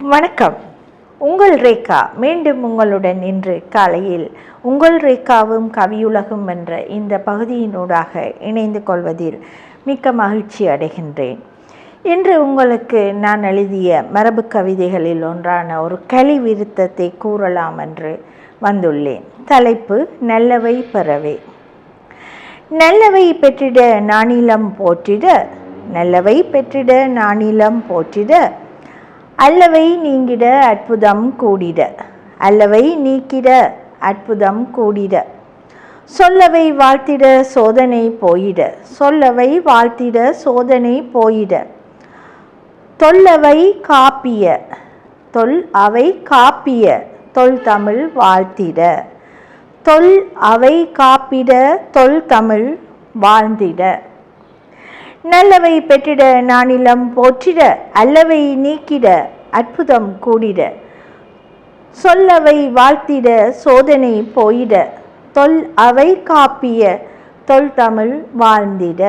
வணக்கம். உங்கள் ரேகா மீண்டும் உங்களுடன் இன்று காலையில் உங்கள் ரேகாவும் கவியுலகும் என்ற இந்த பகுதியினூடாக இணைந்து கொள்வதில் மிக்க மகிழ்ச்சி அடைகின்றேன். இன்று உங்களுக்கு நான் எழுதிய மரபு கவிதைகளில் ஒன்றான ஒரு களி விருத்தத்தை கூறலாம் என்று வந்துள்ளேன். தலைப்பு நல்லவை பெறவே நல்லவை பெற்றிட நானிலம் போற்றிட நல்லவை பெற்றிட நானிலம் போற்றிட அல்லவை நீங்கிட அற்புதம் கூடிட அல்லவை நீக்கிட அற்புதம் கூடிட. சொல்லவை வாழ்த்திட சோதனை போயிட சொல்லவை வாழ்த்திட சோதனை போயிட. தொல்லவை காப்பிய தொல் அவை காப்பிய தொல் தமிழ் வாழ்த்திட. தொல் அவை காப்பிட தொல் தமிழ் வாழ்ந்திட. நல்லவை பெற்றிட நானிலம் போற்றிட அல்லவை நீக்கிட அற்புதம் கூடிட. சொல்லவை வாழ்த்திட சோதனை போயிட. தொல் அவை காப்பிய தொல் தமிழ் வாழ்ந்திட.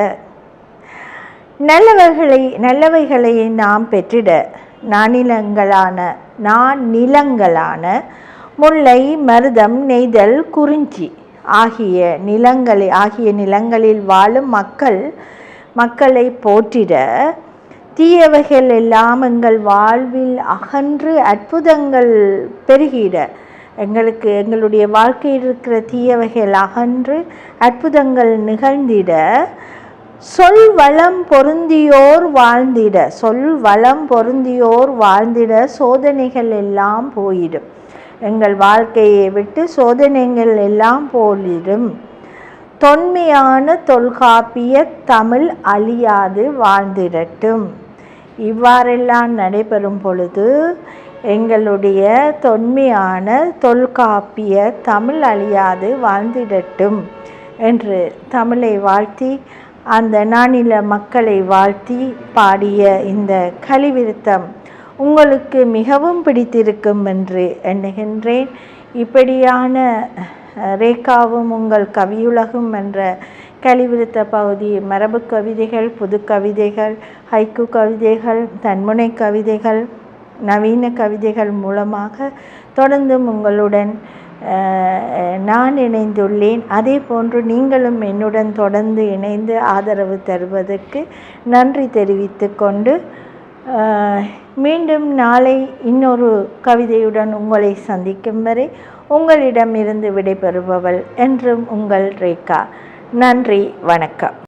நல்லவர்களை நல்லவைகளை நாம் பெற்றிட. நானிலங்களான நான் நிலங்களான முல்லை மருதம் நெய்தல் குறிஞ்சி ஆகிய நிலங்களை ஆகிய நிலங்களில் வாழும் மக்கள் மக்களை போற்றிட தீயவைகள் எல்லாம் எங்கள் வாழ்வில் அகன்று அற்புதங்கள் பெருகிட. எங்களுக்கு எங்களுடைய வாழ்க்கையில் இருக்கிற தீயவைகள் அகன்று அற்புதங்கள் நிகழ்ந்திட. சொல் வளம் பொருந்தியோர் வாழ்ந்திட. சொல் வளம் பொருந்தியோர் வாழ்ந்திட. சோதனைகள் எல்லாம் போயிடும். எங்கள் வாழ்க்கையை விட்டு சோதனைகள் எல்லாம் போயிடும் தொன்மையான தொல்காப்பிய தமிழ் அழியாது வாழ்ந்திடட்டும். இவ்வாறெல்லாம் நடைபெறும் பொழுது எங்களுடைய தொன்மையான தொல்காப்பிய தமிழ் அழியாது வாழ்ந்திடட்டும் என்று தமிழை வாழ்த்தி அந்த நானில மக்களை வாழ்த்தி பாடிய இந்த கலிவிருத்தம் உங்களுக்கு மிகவும் பிடித்திருக்கும் என்று எண்ணுகின்றேன். இப்படியான ரேகாவும் உங்கள் கவியுலகும் என்ற கலிவிருத்த பகுதி மரபு கவிதைகள் புது கவிதைகள் ஹைக்கு கவிதைகள் தன்முனை கவிதைகள் நவீன கவிதைகள் மூலமாக தொடர்ந்தும் உங்களுடன் நான் இணைந்துள்ளேன். அதே போன்று நீங்களும் என்னுடன் தொடர்ந்து இணைந்து ஆதரவு தருவதற்கு நன்றி தெரிவித்து கொண்டு மீண்டும் நாளை இன்னொரு கவிதையுடன் உங்களை சந்திக்கும் வரை உங்களிடமிருந்து விடைபெறுபவள் என்றும் உங்கள் ரேகா. நன்றி வணக்கம்.